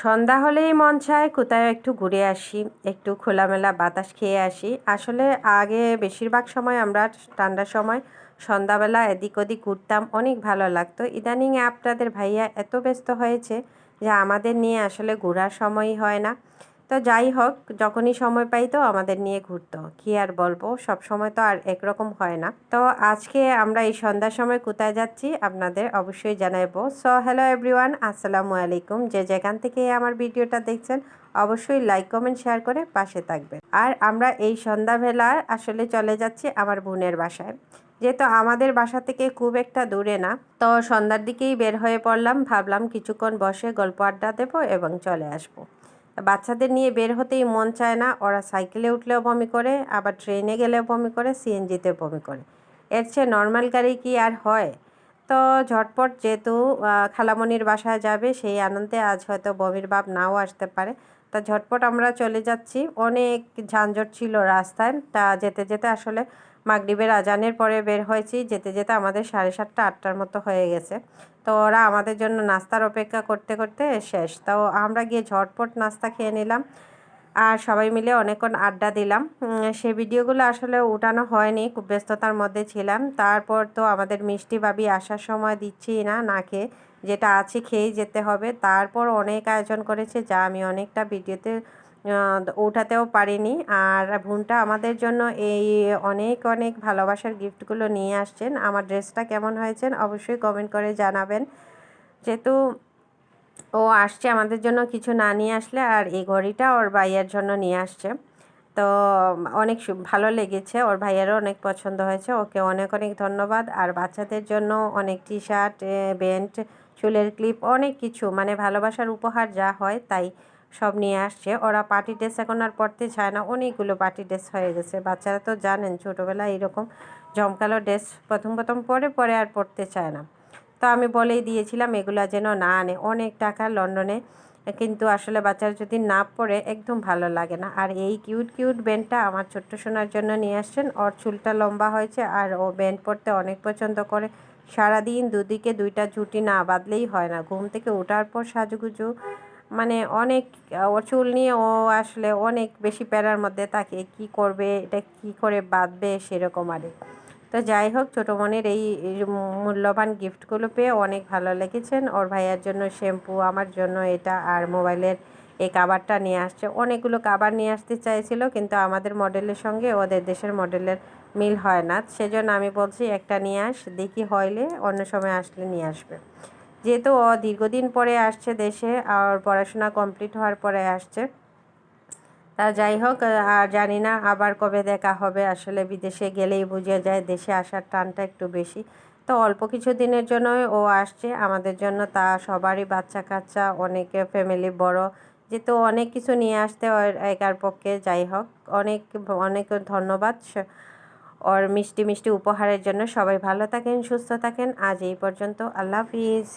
সন্ধ্যা হলেই মন চায় কোথাও একটু ঘুরে আসি, একটু খোলামেলা বাতাস খেয়ে আসি। আসলে আগে বেশিরভাগ সময় আমরা ঠান্ডার সময় সন্ধ্যাবেলা এদিক ওদিক ঘুরতাম, অনেক ভালো লাগতো। ইদানিং আপনাদের ভাইয়া এত ব্যস্ত হয়েছে যে আমাদের নিয়ে আসলে ঘোরার সময়ই হয় না। তো যাই হোক, যখনই সময় পাই তো আমাদের নিয়ে ঘুরতো কি আর বলব, সব সময় তো আর একরকম হয় না। তো আজকে আমরা এই সন্ধ্যার সময় কোথায় যাচ্ছি আপনাদের অবশ্যই জানাইবো। সো হ্যালো এভরিওয়ান আসসালামু আলাইকুম। যে যেখান থেকে আমার ভিডিওটা দেখছেন, অবশ্যই লাইক কমেন্ট শেয়ার করে পাশে থাকবেন। আর আমরা এই সন্ধ্যাবেলা আসলে চলে যাচ্ছি আমার বোনের বাসায়। যেহেতু আমাদের বাসা থেকে খুব একটা দূরে না, তো সন্ধ্যার দিকেই বের হয়ে পড়লাম। ভাবলাম কিছুক্ষণ বসে গল্প আড্ডা দেবো এবং চলে আসব। বাচ্চাদের নিয়ে বের হতেই মন চায় না। ওরা সাইকেলে উঠলেও বমি করে, আবার ট্রেনে গেলেও বমি করে, সিএনজিতেও বমি করে। এর চেয়ে নর্মাল গাড়ি কি আর হয়? তো ঝটপট যেহেতু খালামণির বাসায় যাবে, সেই আনন্দে আজ হয়তো বমির ভাব নাও আসতে পারে। তা ঝটপট আমরা চলে যাচ্ছি। অনেক ঝানঝট ছিল রাস্তায়। তা যেতে যেতে আসলে মাগরীবের আজানের পরে বের হয়েছি, যেতে যেতে আমাদের সাড়ে সাতটা, আটটার মতো হয়ে গেছে। তো ওরা আমাদের জন্য নাস্তার অপেক্ষা করতে করতে শেষ। তো আমরা গিয়ে ঝটপট নাস্তা খেয়ে নিলাম আর সবাই মিলে অনেকক্ষণ আড্ডা দিলাম। সে ভিডিওগুলো আসলে উঠানো হয়নি, খুব ব্যস্ততার মধ্যে ছিলাম। তারপর তো আমাদের মিষ্টি বাবি আসার সময় দিচ্ছি না না খেয়ে যেটা আছে খেয়েই যেতে হবে। তারপর অনেক আয়োজন করেছে, যা আমি অনেকটা ভিডিওতে উঠাতেও পারিনি। আর বোনটা আমাদের জন্য এই অনেক অনেক ভালোবাসার গিফটগুলো নিয়ে আসছেন। আমার ড্রেসটা কেমন হয়েছেন অবশ্যই কমেন্ট করে জানাবেন। যেহেতু ও আসছে আমাদের জন্য কিছু না নিয়ে আসলে, আর এই ঘড়িটা ওর ভাইয়ের জন্য নিয়ে আসছে। তো অনেক ভালো লেগেছে। ওর ভাইয়েরও অনেক পছন্দ হয়েছে। ওকে অনেক অনেক ধন্যবাদ। আর বাচ্চাদের জন্য অনেক টি শার্ট বেন্ট চুলের ক্লিপ, অনেক কিছু মানে ভালোবাসার উপহার যা হয়, তাই সব নিয়ে আসছে। ওরা পার্টি ড্রেস এখন আর পরতে চায় না। অনেকগুলো পার্টি ড্রেস হয়ে গেছে। বাচ্চারা তো জানেন, ছোটোবেলায় এরকম জমকালো ড্রেস প্রথম প্রথম পরে পরে আর পরতে চায় না। তো আমি বলেই দিয়েছিলাম, এগুলো যেন না আনে। অনেক টাকা লন্ডনে। কিন্তু আসলে বাচ্চারা যদি না পরে, একদম ভালো লাগে না। আর এই কিউট কিউট ব্যান্ডটা আমার ছোট্ট সোনার জন্য নিয়ে আসছেন। ওর চুলটা লম্বা হয়েছে আর ও ব্যান্ড পরতে অনেক পছন্দ করে। সারাদিন দুদিকে দুইটা ঝুটি না বাঁধলেই হয় না। ঘুম থেকে ওঠার পর সাজুগুজু মানে অনেক ও চুল নিয়ে ও আসলে অনেক বেশি প্যারার মধ্যে থাকে। কি করবে, এটা কি করে বাঁধবে সেরকম আরে তো যাই হোক, ছোটো মনের এই মূল্যবান গিফটগুলো পেয়ে অনেক ভালো লেগেছেন। ওর ভাইয়ার জন্য শ্যাম্পু, আমার জন্য এটা আর মোবাইলের এই কাবারটা নিয়ে আসছে। অনেকগুলো কাবার নিয়ে আসতে চাইছিল, কিন্তু আমাদের মডেলের সঙ্গে ওদের দেশের মডেলের মিল হয় না। সেজন্য আমি বলছি, একটা নিয়ে আস, দেখি হইলে অন্য সময় আসলে নিয়ে আসবে। যেহেতু ও দীর্ঘদিন পরে আসছে দেশে আর পড়াশোনা কমপ্লিট হওয়ার পরে আসছে। তা যাই হোক, আর জানি না আবার কবে দেখা হবে। আসলে বিদেশে গেলেই বুঝে যায় দেশে আসার টানটা একটু বেশি। তো অল্প কিছু দিনের জন্যই ও আসছে। আমাদের জন্য তা সবারই বাচ্চা কাচ্চা, অনেকে ফ্যামিলি বড়। যেহেতু অনেক কিছু নিয়ে আসতে ওর একার পক্ষে, যাই হোক, অনেক অনেক ধন্যবাদ। ওর মিষ্টি মিষ্টি উপহারের জন্য সবাই ভালো থাকেন, সুস্থ থাকেন। আজ এই পর্যন্ত। আল্লাহ হাফিজ।